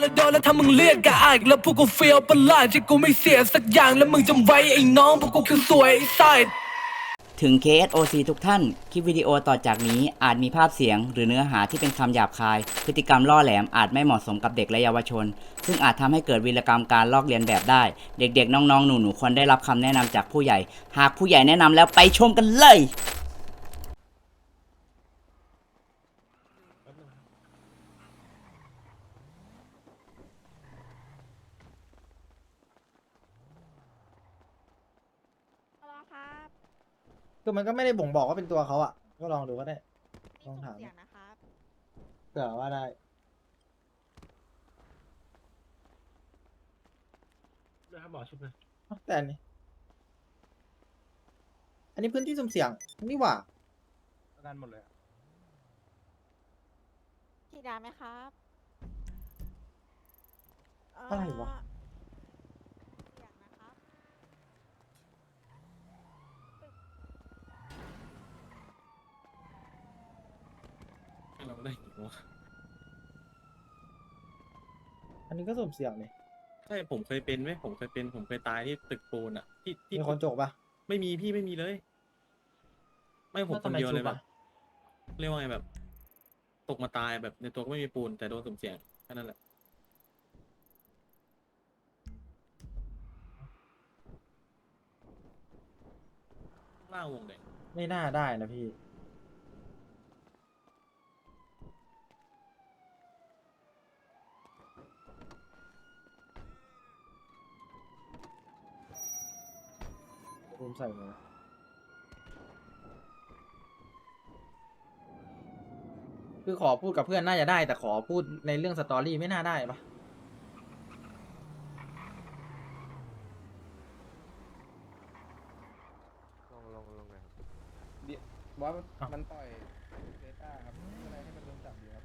แล้วโดนแล้วถ้ามึงเรียกกะอายแล้วพวกกูเฟียวประหลาดที่กูไม่เสียสักอย่างแล้วมึงจำไว้ไอ้น้องพวกกูคือสวยไอ้ไซดถึง KSOC ทุกท่าน คลิปวิดีโอต่อจากนี้อาจมีภาพเสียง หรือเนื้อหาที่เป็นคำหยาบคาย พฤติกรรมล่อแหลมอาจไม่เหมาะสมกับเด็กและเยาวชน ซึ่งอาจทำให้เกิดวีรกรรมการลอกเลียนแบบได้ เด็กๆ น้องๆ หนูๆ ควรได้รับคำแนะนำจากผู้ใหญ่ หากผู้ใหญ่แนะนำแล้วไปชมกันเลย รอครับ คือมันก็ไม่ได้บ่งบอกว่าเป็นตัวเขาอะ ก็ลองดูก็ได้นี่ลองสุ่มถาม เสียงนะครับ เผื่อว่าได้ นะครับหมอชุบเลยอ้าวแต่อันนี้ อันนี้พื้นที่สุ่มเสี่ยง นี่หว่าประกันหมดเลยอะฉีดยาไหมครับอะไรวะ เสียงนะครับ เรา ได้กี่วะอันนี้ก็สุ่มเสี่ยงนี่ใช่ผมเคยเป็นไหมผมเคยเป็น ผมเคยตายที่ตึกปูนอะ ที่ที่มีคนจกปะ ไม่มีพี่ไม่มีเลย ไม่ผมแล้วคทำนไมเดียวเลยชุบแบอะ บเรียกว่าไงแบบ ตกมาตายแบบในตัวก็ไม่มีปูน แต่โดนสุ่มเสี่ยงแค่นั้นแหละล่าวงเลยไม่น่าได้นะพี่ ผมใส่มา คือขอพูดกับเพื่อนน่าจะได้ แต่ขอพูดในเรื่องสตอรี่ไม่น่าได้ปะลงลงลงเลยครับว่ามันต่อยเดต้าครับอะไรให้มันโดนจับอยู่ครับ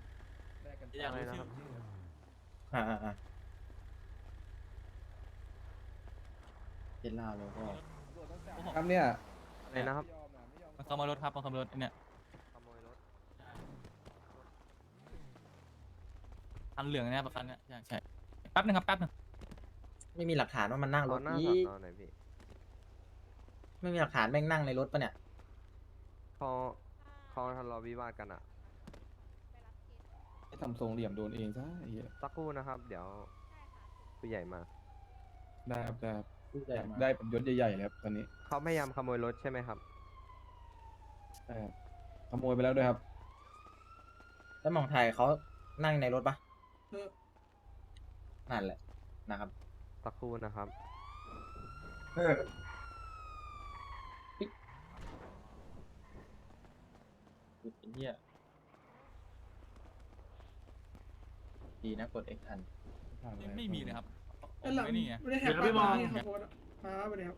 แลกกันอยากอะไรรู้นะชื่ครัอบอ่าอ่าอ่าเจนล่าแล้วก็ ครับเนี่ยอะไรนะครับไม่ยอมนะไม่ยอมมันขโมยรถครับมันขโมยรถเนี่ยขโมยรถคันเหลืองเนี่ยประกันเนี่ยใช่ใช่แป๊บนึงครับแป๊บนึงไม่มีหลักฐานว่ามันนั่งรตอถนหน้าอีสอนอไหนอยพี่ไม่มีหลักฐานแม่งนั่งในรถปะเนี่ย เขาเขาทะเลาะวิวาทกันอะให้ทำทรงเหลี่ยมโดนเองซะไอ้เหี้ยสักครู่นะครับ เดี๋ยวผู้ใหญ่มาได้ครับได้ครับผู้ ใหอญ่ยากมาได้เป็นยศใหญ่ๆเลยครับตอนนี้เขาพยายามขโมยรถใช่ไหมครับ ใช่ครับขโมยไปแล้วด้วยครับ แล้วหมองไทยเขานั่งในรถปะนั่นแหละนะครับ สักครู่นะครับ เป็นเหี้ยดีนะกด X ทัน ไม่มีเลยครับ นั่นแหละไม่นี่ไงไม่ได้แฮกปากมาให้เขาโพสต์อะครับสวัสดีครับ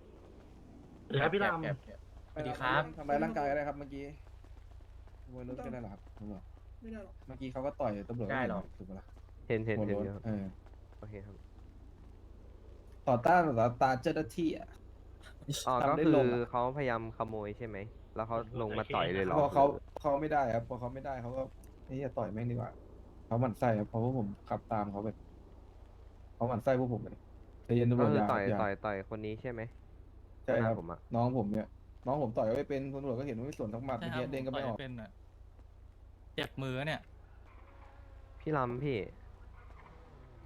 เดี๋ยวพี่รามแอบแอบสวัสดีครับ ทำร้ายร่างกายก็ได้ครับเมื่อกี้ขโมยรถก็ได้เหรอครับตำรวจไม่ได้หรอกเมื่อกี้เขาก็ต่อยตำรวจได้หรอ ถูกปะล่ะเห็นเห็นขโมยเห็นรถอยู่ครับเออโอเคครับต่อต้านต่อต้านเจ้าหน้าที่อะ อ๋อทำก็ได้คือลงอะ เขาพยายามขโมยใช่ไหม แล้วเขาลงมาต่อยเลยเหรอพอเขาเขาไม่ได้ครับพอเขาไม่ได้เขาก็นี่จะต่อยแม่งดีกว่าเขาหมั่นไส้ครับเพราะว่าผมขับตามเขาไป เขาหมั่นไส้พวกผมเลยใจเย็นตำรก็วจคืออย่าต่อยอย่าต่อยต่อยคนนี้ใช่ไหมใช่ครับหน้าผมอะน้องผมเนี่ย น้องผมต่อยไม่เป็นตำรวจก็เห็นว่าไม่สวนทั้งหมัดใช่เมื่อครับกี้เด้งก็ไม่ออก ต่ยเป็นอะเจ็บมือเนี่ย พี่ลำพี่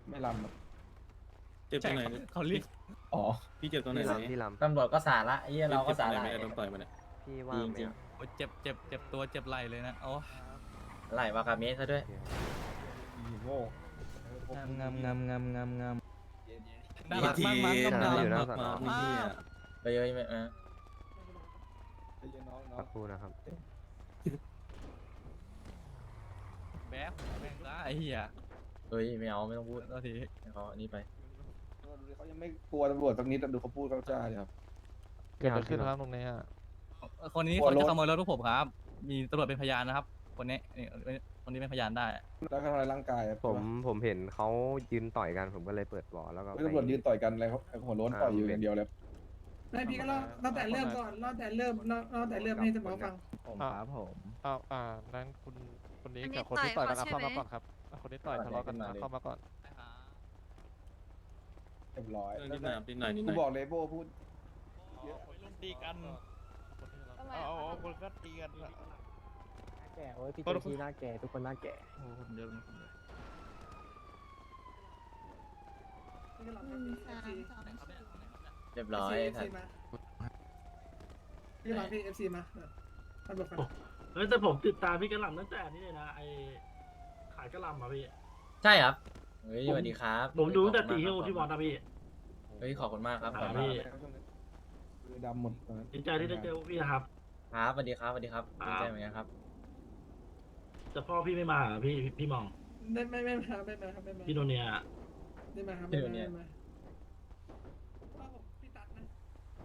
ไม่ลำหรอกเจ็บตรงไหนเขาเรียกอ๋อ พี่เจ็บตรงไหนพี่ไหนลำพี่ลตำรวจก็สาระไอ้เหี้ยเราก็สาเจ็บตรงไหนระไม่ได้โดนต่อยมาเนี่ยำพี่ว่างไหมจริง อะโอ้ยเจ็บเจ็บเจ็บตัวเจ็บไหล่เลยนะโอ้ไหลวากาเมสซะด้วยอีโง่ งามงามงามงามงามงามเย็นน่ารักมากมากเย็นน่ารักๆมากมากๆมากนี่มากอะไปเยอะไหมอะใจเย็นน้องน้อสังกครู่นะครับแบ๊บแม่งได้ไอ้เหี้ยเฮ้ยไม่เอาไม่ต้องพูดโทษทีให้เขาอันนี้ไปเขายังไม่กลัวตำรวจสักนิดอะดูเขาพูดเขาจ้าเลยครับเกิดอะไรขึ้นครับคนนี้หัวเขารถจะขโมยรถพวกผมครับ มีตำรวจเป็นพยานนะครับ คนนี้นี่คนนี้เป็นพยานได้ แล้วก็ทำลายร่างกายอะผมผมเห็นเขายืนต่อยกันผมก็เลยเปิดบ่อแล้วก็ไม่ตำรวจยืนต่อยกันอะไรเขาไอ้หัวโล้นต่อยอยู่อย่างเดียวเลยไม่พี่ก็เล่าเล่าแต่เริ่มก่อนเล่าแต่เริ่มเล่าเล่าแต่เริ่มให้สมองฟัง ผมครับผมอ้าวอ่านั้นคุณคนนี้อันนี้กับคนที่ต่ต่ออยยกันเขาอะใช่เข้าไหมมาก่อนครับอะคนที่ต่อยทะเลาะกันต่อยกันมาอะเลยเข้ามาก่อนนะครับรียบร้อยเรื่องนิดหน่อยครับนิดหน่อยนิดหกูน่อยบอกเลยโบพูด เยอะดีกันทำไมเอาอะเอาคะคนก็ตีกันละ แก่โอ้ยพี่โทษเจนะชีหน้าแก่ทุกคนหน้าแก่โอ้โหคนเดียวนะคนเดียวพี่ก็รับหครับนึ่งพี่สาม FC สองเรียบร้อย FC ท่านมาพี่รับพี่ FC มาท่านบอกกันเฮ้ยแต่ผมติดตามพี่กระหล่ำตั้งแต่นี่เลยนะไอขายกระหล่ำอะพี่ใช่ครับเฮ้ยสวัสดีครับ ผมดูตั้งแต่ตีฮิ้วที่วอนะพี่เฮ้ยขอบคุณมากครับคขรัอบบพี่คือดำหมดตอนนั้นดีใจที่ได้เจอพวกพี่นะครับครับสวัสดีครับสวัสดีครับครัดีบใจเหมือนกันครับ แต่พ่อพี่ไม่มาเหรอพี่พี่มอง ไม่ไม่ไม่มาไม่มาครับไม่มาพี่โนเนียไม่มาครับพี่ไม่โนมาเนียไม่มาอ้าวพี่ตัดนะ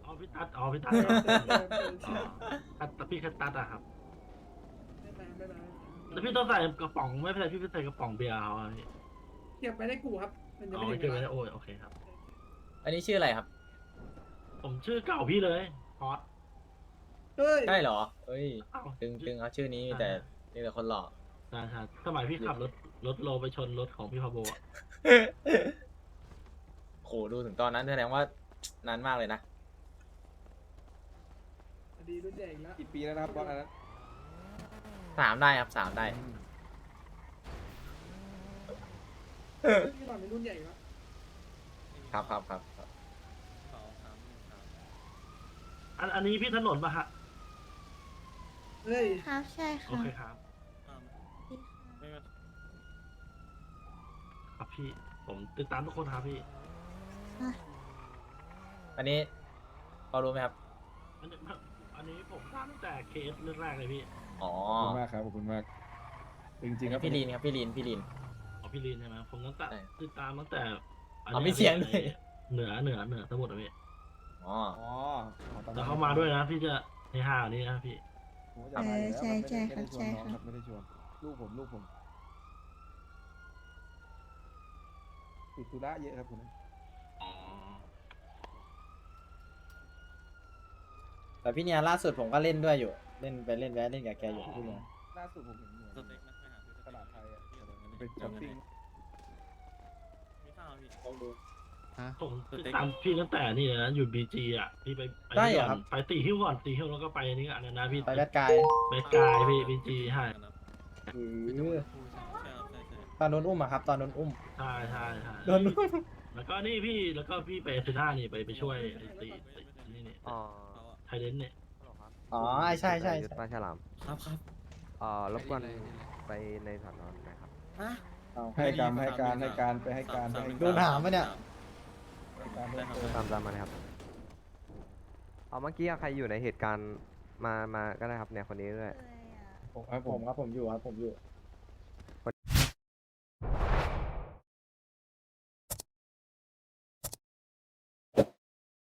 อ๋อพี่ตัดอ๋อพี่ตัดเอเหรออเออเออเอออ๋อตัดแต่พี่แค่ตัดอะครับไม่มาไม่มาแล้วพี่ต้องใส่กระป๋องไม่เป็นไรพี่ไปใส่กระป๋องเบียร์เอาอะพี่เก็บไปได้กูครับ มันยังอ๋ไม่อถึงเก็บไว้เวได้ลาโอ้ยโอเคครับ อันนี้ชื่ออะไรครับ ผมชื่อเก่าพี่เลยฮอตเฮ้ย ใช่เหรอเฮ้ย อ้าว ตึงตึงเขาชื่อนี้มีแต่ มีแต่คนหล่อใช่ใช่สมัยพี่ขับรถรถโลไปชนรถของพี่พาโบอะโหดูถึงตอนนั้นแสดงว่านานมากเลยนะ ดีรุ่นใหญ่อีกแล้วกี่ปีแล้วนะครับบอสอันนั้นสามได้ครับสามได้ พี่หลอนเป็นรุ่นใหญ่อีกแล้วครับครับครับครับอันอันนี้พี่ถนนปะฮะ เฮ้ย ครับใช่คโอรับเคครับดีค่ะ ไม่มาครับพี่ ผมติดตามทุกคนครับพี่อันนี้พอรู้ไหมครับ อันนี้อันนี้ผมตามตั้งแต่เคสเรื่องแรกเลยพี่อ๋อขอบคุณมากครับขอบคุณมาก จริงๆครับพี่ลีนครับพี่ลีนพี่ลีนของพี่ลีนใช่ไหมผมตั้งแต่ใช่ติดตามตั้งแต่นอ๋อนี้มีเสียงด้วย เหนือเหนือเหนือทั้งหมดเลยพี่อ๋อ อ๋ออ๋อตอนนั้นแล้วเขามาด้วยนะ พี่จะในห้านี้นะพี่ผมก็จะมาอยู่แล้วเออใช่ใช่ไม่ได้ครับใช่ไม่ได้ชวนน้องครับครับไม่ได้ชวน ลูกผมลูกผมติดธุระเยอะครับคุณอ๋อแต่พี่เนี่ยล่าสุดผมก็เล่นด้วยอยู่ เล่นไปเล่นแวะเล่นกับแกอยู่พี่เนี่ยล่าสุดผมเห็นอยู่สเต็กนะไปหาซื้อสตเต็กลาดไทยอะพี่เอาเงินไปดิช้อปปิ้งมีข้าวพี่ลองดูผมสเต็ติกดตามพี่ตั้งแต่นี่เลยนะอยู่บีจีอะพี่ไปไปได้เหรอนี่ก่อนครับไปตีฮิ้วก่อนตีฮิ้วแล้วก็ไปนี่ก็อันนั้นนะพี่ไปแบดกายไปกายพี่บีจีใช่ อือตอนโดนอุ้มอะครับ ตอนโดนอุ้มใช่ใช่ใช่โดนอุ้มแล้วก็นี่พี่แล้วก็พี่ไปเซน่านี่ไปไปช่วยไอ้ตีตีนี่นี่อ๋อไทเดนเนี่ยฮัลโหลครับอ๋อใช่ใช่ยุทธใช่ปลาฉลามครับครับเอ่อรบกวนไปในสอนอนหนะครับเอาให้การให้การให้การไปให้การไปให้โดนถามปะเนี่ย ให้การเพิ่มเติมตามตามมาเลยครับ เอาเมื่อกี้ใครอยู่ในเหตุการณ์มามาก็ได้ครับเนี่ยคนนี้ด้วยเลยอะ ผมครับผมครับผมอยู่ครับผมอยู่